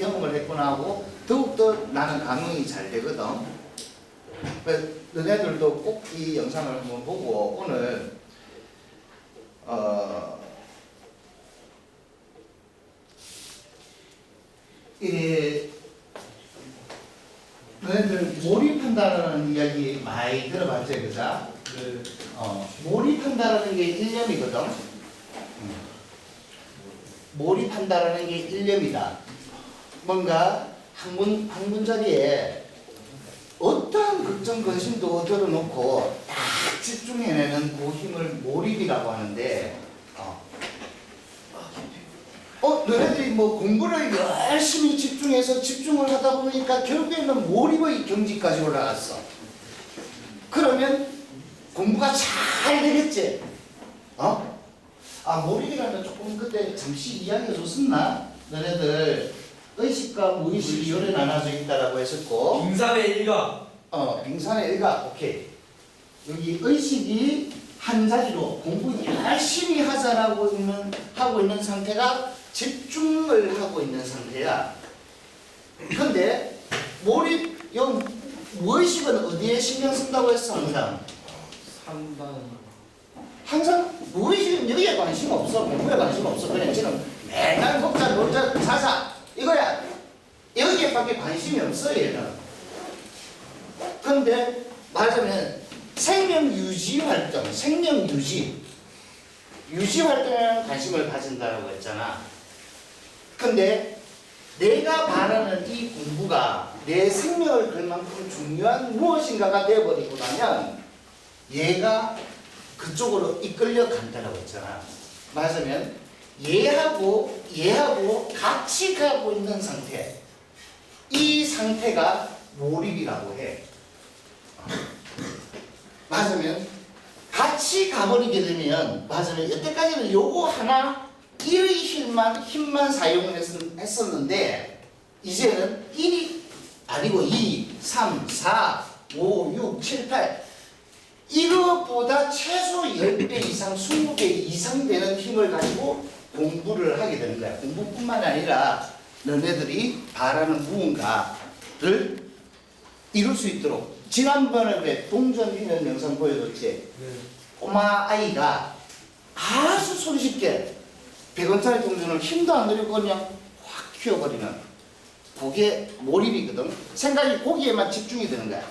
경험을 했구나 하고 더욱더 나는 감흥이 잘 되거든. 너네들도 꼭 이 영상을 한번 보고 오늘 어, 이 너희들 몰입한다라는 이야기 많이 들어봤지, 그자? 네. 어, 몰입한다라는 게 일념이거든. 몰입한다라는 게 일념이다. 뭔가 한 문, 한 문자리에 어떠한 걱정, 근심도 얻어놓고 딱 집중해내는 그 힘을 몰입이라고 하는데, 어, 어, 너네들이 뭐 공부를 열심히 집중해서 집중을 하다 보니까 결국에는 몰입의 경지까지 올라갔어. 그러면 공부가 잘 되겠지? 어? 아, 몰입이라는 조금 그때 잠시 이야기해 줬었나? 너네들 의식과 무의식이 요래 나눠져 있다라고 했었고, 빙산의 일가. 어, 빙산의 일각, 오케이. 여기 의식이 한 자리로 공부 열심히 하자라고 있는, 하고 있는 상태가 집중을 하고 있는 상태야. 근데 몰입, 요 무의식은 어디에 신경 쓴다고 했어, 항상? 상단. 항상 무의식은 여기에 관심 없어. 공부에 관심 없어. 그냥 지금 맨날 먹자, 놀자, 자자. 이거야. 여기에밖에 관심이 없어, 얘는. 근데 말하자면 생명 유지 활동, 생명 유지. 유지 활동에 관심을 가진다라고 했잖아. 근데 내가 바라는 이 공부가 내 생명을 걸 만큼 중요한 무엇인가가 되어버리고 나면 얘가 그쪽으로 이끌려 간다라고 했잖아. 말하자면 얘하고 얘하고 같이 가고 있는 상태. 이 상태가 몰입이라고 해. 말하자면 같이 가버리게 되면 말하자면 여태까지는 요거 하나 일의 힘만 힘만 사용했었는데 이제는 1이 아니고 2, 3, 4, 5, 6, 7, 8 이것보다 최소 10배 이상, 20배 이상 되는 힘을 가지고 공부를 하게 되는 거야. 공부뿐만 아니라 너네들이 바라는 무언가를 이룰 수 있도록 지난번에 왜 동전 이런 영상 보여줬지? 네. 꼬마 아이가 아주 손쉽게 100원짜리 동전을 힘도 안 들이고 그냥 확 키워버리는 그게 몰입이거든. 생각이 거기에만 집중이 되는 거야.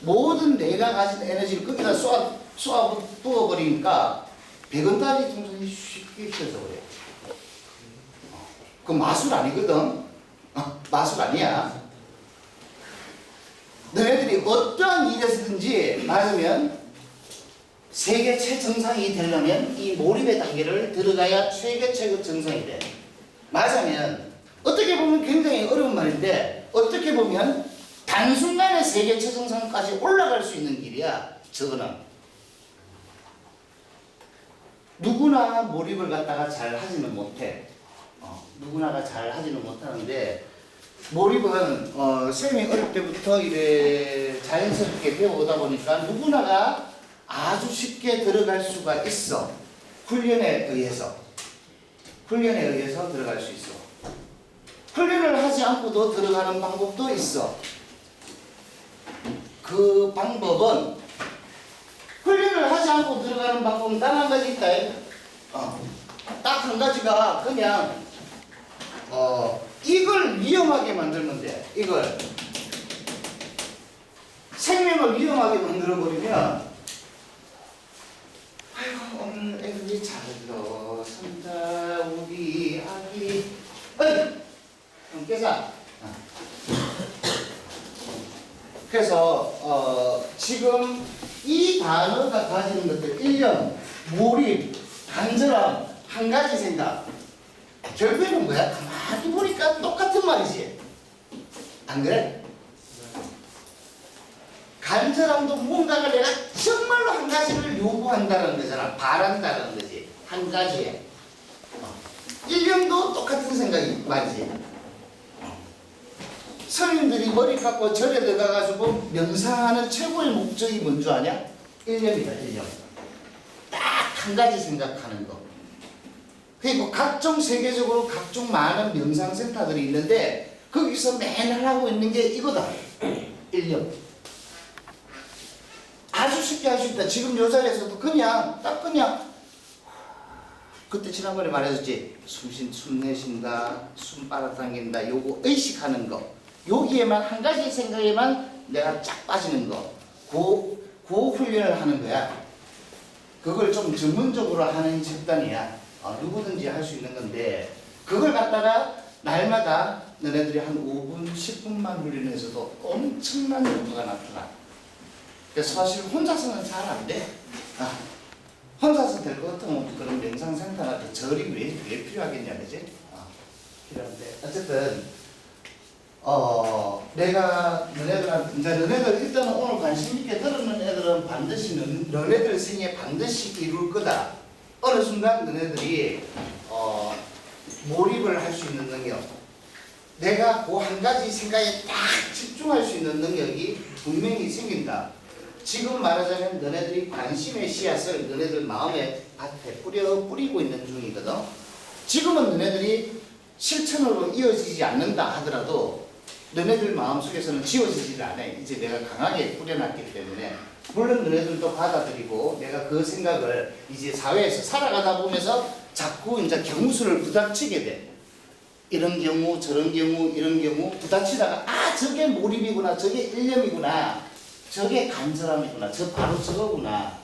모든 내가 가진 에너지를 거기다 쏘아, 쏘아 부어버리니까 100원짜리 동전이 쉽게 휘어져 버려. 그 마술 아니거든. 어, 마술 아니야. 너희들이 어떠한 일에서든지 말하자면 세계 최정상이 되려면 이 몰입의 단계를 들어가야 세계 최고 정상이 돼. 말하자면 어떻게 보면 굉장히 어려운 말인데 어떻게 보면 단순간에 세계 최정상까지 올라갈 수 있는 길이야. 저거는 누구나 몰입을 갖다가 잘 하지는 못해. 어, 누구나가 잘 하지는 못하는데 몰입은 어, 쌤이 어릴 때부터 이래 자연스럽게 배워오다 보니까 누구나가 아주 쉽게 들어갈 수가 있어. 훈련에 의해서. 훈련에 의해서 들어갈 수 있어. 훈련을 하지 않고도 들어가는 방법도 있어. 그 방법은 훈련을 하지 않고 들어가는 방법은 단 한 가지 있다. 어, 딱 한 가지가 그냥 어, 이걸 위험하게 만들면 돼. 이걸. 생명을 위험하게 만들어 버리면 아이고 오늘 애들이 잘로 산다 우리 아기. 어이! 좀 깨자. 어. 그래서 어, 지금 이 단어가 가지는 것들 일념, 몰입, 간절함 한 가지 생각 결국에는 뭐야? 가만히 보니까 똑같은 말이지 안 그래? 간절함도 무언가가 내가 정말로 한 가지를 요구한다는 거잖아. 바란다는 거지. 한 가지에. 어. 일념도 똑같은 생각이 말이지. 어. 성인들이 머리 깎고 절에 들어가가지고 명상하는 최고의 목적이 뭔 줄 아냐? 일념이다, 일념. 딱 한 가지 생각하는 거. 그리고 각종 세계적으로 각종 많은 명상센터들이 있는데 거기서 맨날 하고 있는 게 이거다. 1년. 아주 쉽게 할 수 있다. 지금 요 자리에서도 그냥, 딱 그냥, 그때 지난번에 말했었지. 숨쉰, 숨 내쉰다, 숨 빨아당긴다, 요거 의식하는 거. 여기에만, 한 가지 생각에만 내가 쫙 빠지는 거. 그, 그 훈련을 하는 거야. 그걸 좀 전문적으로 하는 집단이야. 어, 누구든지 할 수 있는 건데, 그걸 갖다가 날마다 너네들이 한 5분, 10분만 훈련해서도 엄청난 효과가 나타나. 그래서 사실 혼자서는 잘 안 돼. 아, 혼자서 될 것 같으면 그런 명상센터나 그 절이 왜, 왜 필요하겠냐, 그지? 아, 필요한데. 어쨌든, 어, 내가 너네들한테, 이제 너네들 일단은 오늘 관심 있게 들었는 애들은 반드시 너, 너네들 생에 반드시 이룰 거다. 어느 순간 너네들이, 어, 몰입을 할 수 있는 능력. 내가 그 한 가지 생각에 딱 집중할 수 있는 능력이 분명히 생긴다. 지금 말하자면 너네들이 관심의 씨앗을 너네들 마음의 밭에 뿌려 뿌리고 있는 중이거든. 지금은 너네들이 실천으로 이어지지 않는다 하더라도 너네들 마음속에서는 지워지질 않아. 이제 내가 강하게 뿌려놨기 때문에 물론 너네들도 받아들이고 내가 그 생각을 이제 사회에서 살아가다 보면서 자꾸 이제 경우수를 부닥치게 돼. 이런 경우 저런 경우 이런 경우 부닥치다가 아 저게 몰입이구나 저게 일념이구나 저게 간절함이구나 저 바로 저거구나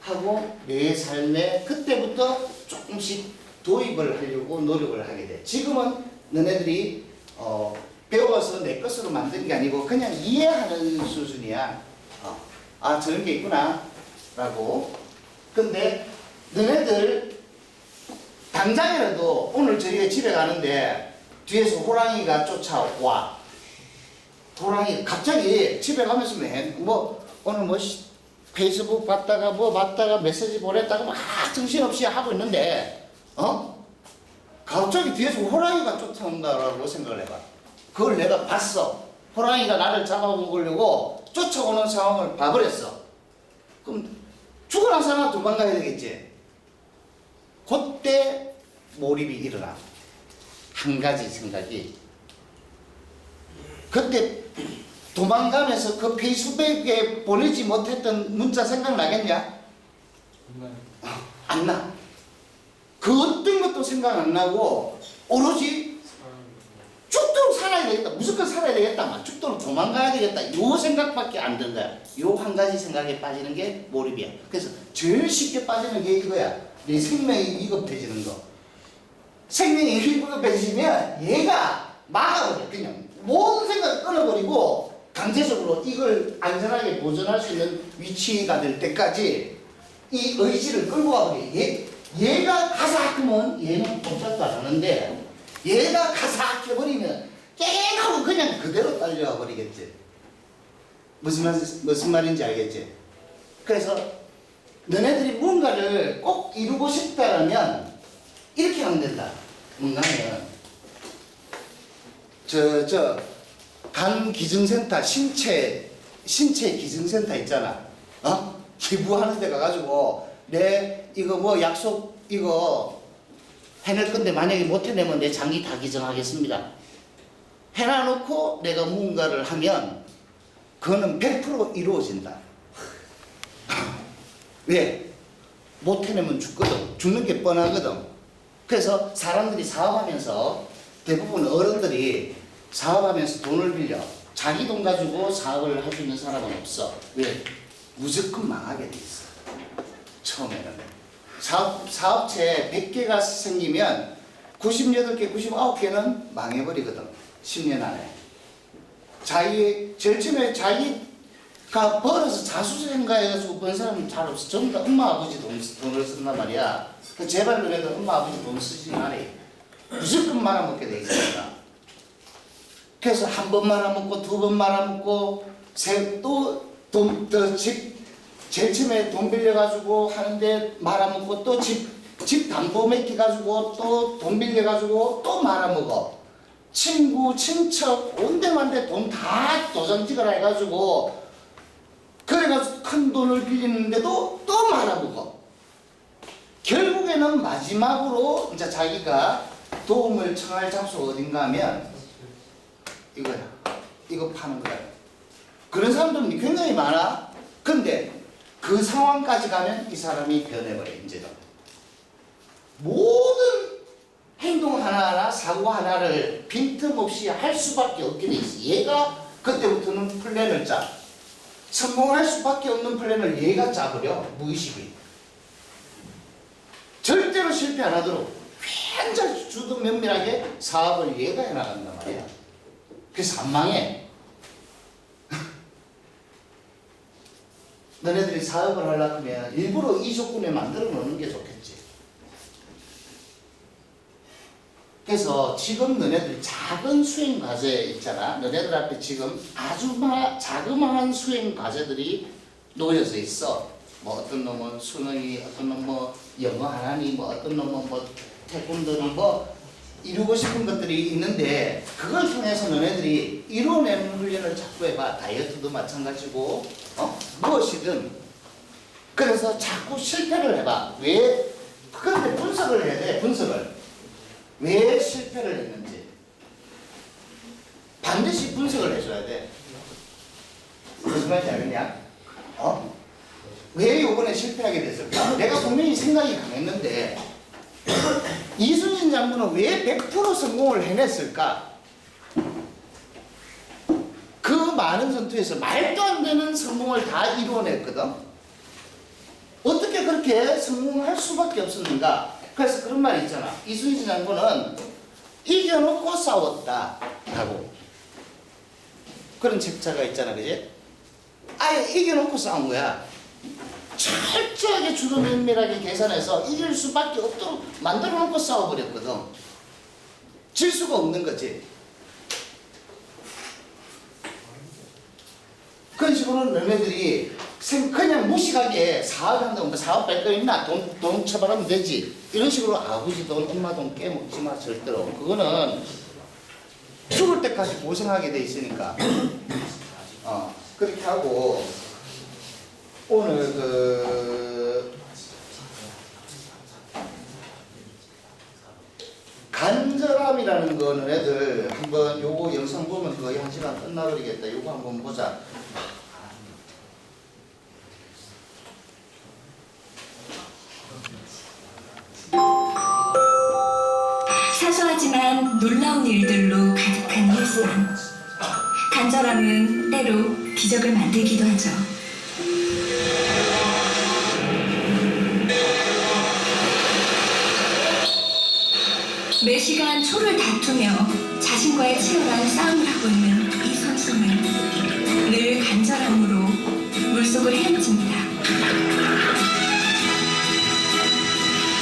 하고 내 삶에 그때부터 조금씩 도입을 하려고 노력을 하게 돼. 지금은 너네들이 어, 배워서 내 것으로 만든 게 아니고 그냥 이해하는 수준이야. 어, 아 저런 게 있구나 라고 근데 너네들 당장이라도 오늘 저희가 집에 가는데 뒤에서 호랑이가 쫓아와. 호랑이 갑자기 집에 가면서 맨, 뭐 오늘 뭐 시- 페이스북 봤다가 뭐 봤다가 메시지 보냈다가 막 정신없이 하고 있는데 어? 갑자기 뒤에서 호랑이가 쫓아온다라고 생각을 해봐. 그걸 내가 봤어. 호랑이가 나를 잡아먹으려고 쫓아오는 상황을 봐버렸어. 그럼 죽어난 사람 도망가야 되겠지. 그때 몰입이 일어나. 한 가지 생각이. 그때 도망가면서 그 페이스북에 보내지 못했던 문자 생각나겠냐? 안 나. 그 어떤 것도 생각 안 나고 오로지 죽도록 살아야 되겠다. 무조건 살아야 되겠다. 막 죽도록 도망가야 되겠다. 요 생각밖에 안 든 거야. 요 한 가지 생각에 빠지는 게 몰입이야. 그래서 제일 쉽게 빠지는 게 이거야. 내 생명이 위급해지는 거. 생명이 위급해지면 얘가 막아버려. 그냥 모든 생각을 끊어버리고 강제적으로 이걸 안전하게 보존할 수 있는 위치가 될 때까지 이 의지를 끌고 와버려. 얘, 얘가 가삭하면 얘는 꼼짝도 안 하는데 얘가 가삭 해버리면 깨하고 그냥 그대로 딸려와 버리겠지. 무슨 말, 무슨 말인지 알겠지? 그래서 너네들이 뭔가를 꼭 이루고 싶다라면 이렇게 하면 된다. 뭔가는 저, 저, 간 기증센터, 신체, 신체 기증센터 있잖아. 어? 기부하는 데 가가지고, 내, 이거 뭐 약속, 이거 해낼 건데 만약에 못 해내면 내 장기 다 기증하겠습니다. 해놔놓고 내가 무언가를 하면, 그거는 100% 이루어진다. 왜? 못 해내면 죽거든. 죽는 게 뻔하거든. 그래서 사람들이 사업하면서 대부분 어른들이 사업하면서 돈을 빌려 자기 돈 가지고 사업을 할 수 있는 사람은 없어. 왜? 무조건 망하게 돼 있어. 처음에는. 사업, 사업체 100개가 생기면 98개, 99개는 망해버리거든. 10년 안에. 자기, 제일 처음에 자기가 벌어서 자수생가 해가지고 번 사람은 잘 없어. 전부 다 엄마, 아버지 돈, 돈을 쓴단 말이야. 그 제발 그래도 엄마, 아버지 돈 쓰지 말이. 무조건 말아먹게 돼 있으니까. 그래서 한 번 말아먹고 두 번 말아먹고 세 또돈집 제일 처음에 돈 빌려가지고 하는데 말아먹고 또 집 집 담보 맡겨가지고 또 돈 빌려가지고 또 말아먹어. 친구 친척 온데만데 돈 다 도장 찍어라 해가지고 그래가지고 큰 돈을 빌리는데도 또 말아먹어. 결국에는 마지막으로 이제 자기가 도움을 청할 장소가 어딘가 하면 파는 거야. 그런 사람들은 굉장히 많아. 근데 그 상황까지 가면 이 사람이 변해버려, 이제는. 모든 행동 하나하나, 사고 하나를 빈틈없이 할 수밖에 없게 돼 있어. 얘가 그때부터는 플랜을 짜. 성공할 수밖에 없는 플랜을 얘가 짜버려, 무의식이. 절대로 실패 안 하도록 굉장히 주도 면밀하게 사업을 얘가 해나간단 말이야. 그래서 안 망해. 너네들이 사업을 하려면 일부러 이 조건에 만들어 놓는 게 좋겠지. 그래서 지금 너네들 작은 수행 과제 있잖아. 너네들 앞에 지금 아주 마, 자그마한 수행 과제들이 놓여져 있어. 뭐 어떤 놈은 수능이, 어떤 놈은 뭐 영어 하나니, 뭐 어떤 놈은 뭐 태권도니 뭐 이루고 싶은 것들이 있는데 그걸 통해서 너네들이 이뤄내는 훈련을 자꾸 해봐. 다이어트도 마찬가지고 어? 무엇이든 그래서 자꾸 실패를 해봐. 왜? 그런데 분석을 해야 돼. 분석을. 왜 실패를 했는지 반드시 분석을 해줘야 돼. 무슨 말인지 알겠냐? 어? 왜 이번에 실패하게 됐을까? 내가 분명히 생각이 강했는데 이순신 장군은 왜 100% 성공을 해냈을까? 그 많은 전투에서 말도 안 되는 성공을 다 이루어냈거든. 어떻게 그렇게 성공할 수밖에 없었는가? 그래서 그런 말이 있잖아. 이순신 장군은 이겨놓고 싸웠다. 하고. 그런 책자가 있잖아. 그지? 아예 이겨놓고 싸운 거야. 철저하게 주도 면밀하게 계산해서 이길 수밖에 없도록 만들어 놓고 싸워버렸거든. 질 수가 없는 거지. 그런 식으로 너네들이 생- 그냥 무식하게 사업한다고 뭐 사업 발권 있나? 돈, 돈 처벌하면 되지. 이런 식으로 아버지 돈, 엄마 돈 깨먹지 마, 절대로. 그거는 죽을 때까지 고생하게 돼 있으니까. 어, 그렇게 하고, 오늘 그, 간절함이라는 거는 애들 한번 요거 영상 보면 거의 한 시간 끝나버리겠다. 요거 한번 보자. 사소하지만 놀라운 일들로 가득한 일상. 간절함은 때로 기적을 만들기도 하죠. 매 시간 초를 다투며 자신과의 치열한 싸움을 하고 있는 이 선수는 늘 간절함으로 물속을 헤엄칩니다.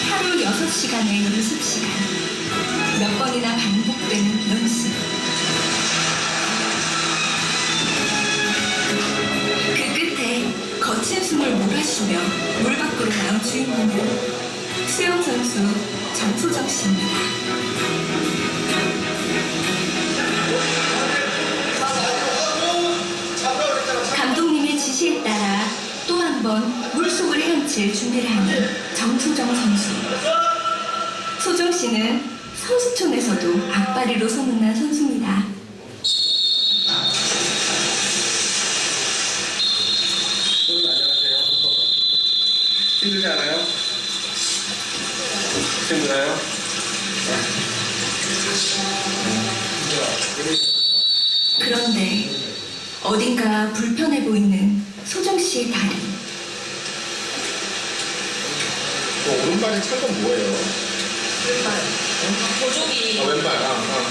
하루 6시간의 연습 시간. 몇 번이나 반복되는 연습. 그 끝에 거친 숨을 몰아쉬며 물 밖으로 나온 주인공은 수영 선수 전소정 씨입니다. 감독님의 지시에 따라 또 한 번 물속을 헤엄칠 준비를 하는 정소정 선수. 소정 씨는 선수촌에서도 악바리로 소문난 선수입니다. 여러분 안녕하세요. 힘들지 않아요? 힘들어요? 그런데 어딘가 불편해 보이는 소정 씨의 다리. 그 오른발에 차가 뭐예요? 보조기 아 왼발. 아, 아.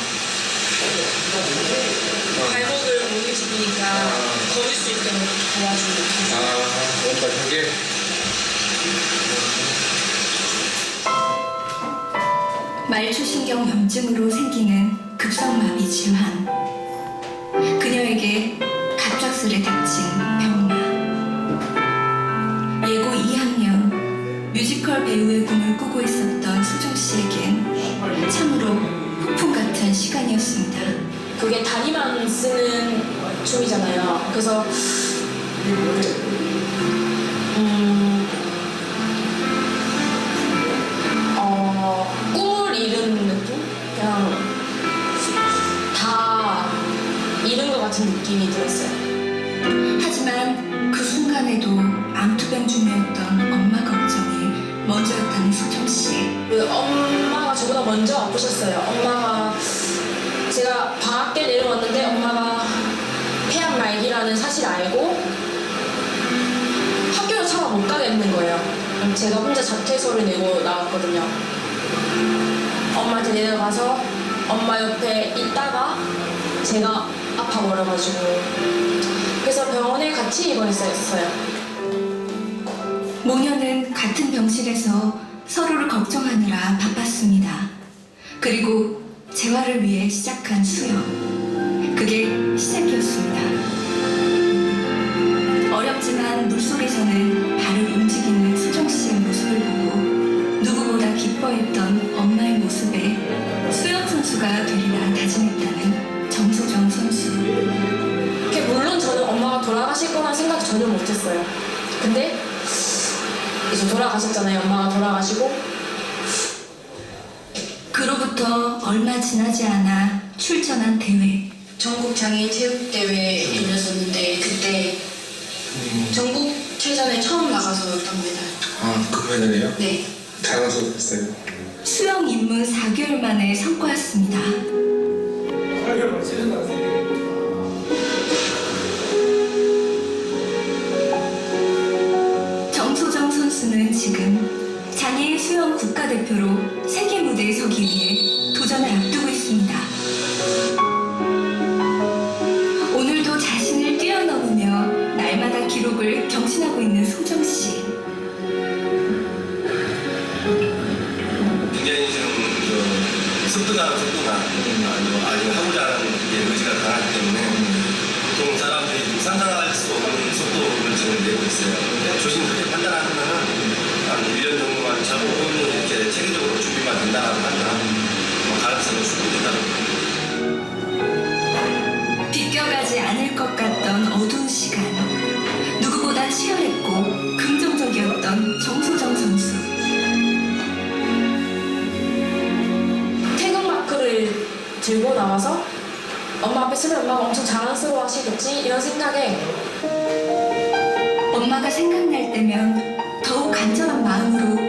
발목을 못 움직이니까 걸을 수 있도록 도와주는 벽에. 말초신경 염증으로 생기는 급성마비 질환. 그녀에게 갑작스레 닥친 병마. 예고 2학년 뮤지컬 배우의 꿈을 꾸고 있었던 수정 씨에겐 참으로 폭풍 같은 시간이었습니다. 그게 다리만 쓰는 춤이잖아요. 그래서 먼저였다는 소정 씨. 그 엄마가 저보다 먼저 아프셨어요. 엄마가 제가 방학 때 내려왔는데 엄마가 폐암 말기라는 사실 알고 학교를 차마 못 가겠는 거예요. 제가 혼자 자퇴서를 내고 나왔거든요. 엄마한테 내려가서 엄마 옆에 있다가 제가 아파 버려가지고 그래서 병원에 같이 입원했었어요. 모녀는 같은 병실에서 서로를 걱정하느라 바빴습니다. 그리고 재활을 위해 시작한 수영. 그게 시작이었습니다. 어렵지만 물속에서는 발을 움직이는 수정 씨의 모습을 보고 누구보다 기뻐했던 엄마의 모습에 수영 선수가 되리라 다짐했다는 정소정 선수. 물론 저는 엄마가 돌아가실 거란 생각 전혀 못했어요. 근데 이제 돌아가셨잖아요. 엄마가 돌아가시고 그로부터 얼마 지나지 않아 출전한 대회. 전국 장애인 체육대회에 열렸었는데 그때 전국 체전에 처음 나가서 딴 메달. 아, 금메달이에요? 네. 자랑스럽겠어요. 수영 입문 4개월 만의 성과였습니다. 정소정 지금 내고 있어요. 조심스럽게 판단하면은 한 1년 정도만 차고 이렇게 체계적으로 준비만 된다고 하면 뭐 충분히 있다고 비껴가지 않을 것 같던 어두운 시간. 누구보다 치열했고 긍정적이었던 정소정 선수. 태극 마크를 들고 나와서 엄마 앞에 서면 엄마가 엄청 자랑스러워 하시겠지 이런 생각에 엄마가 생각날 때면 더욱 간절한 마음으로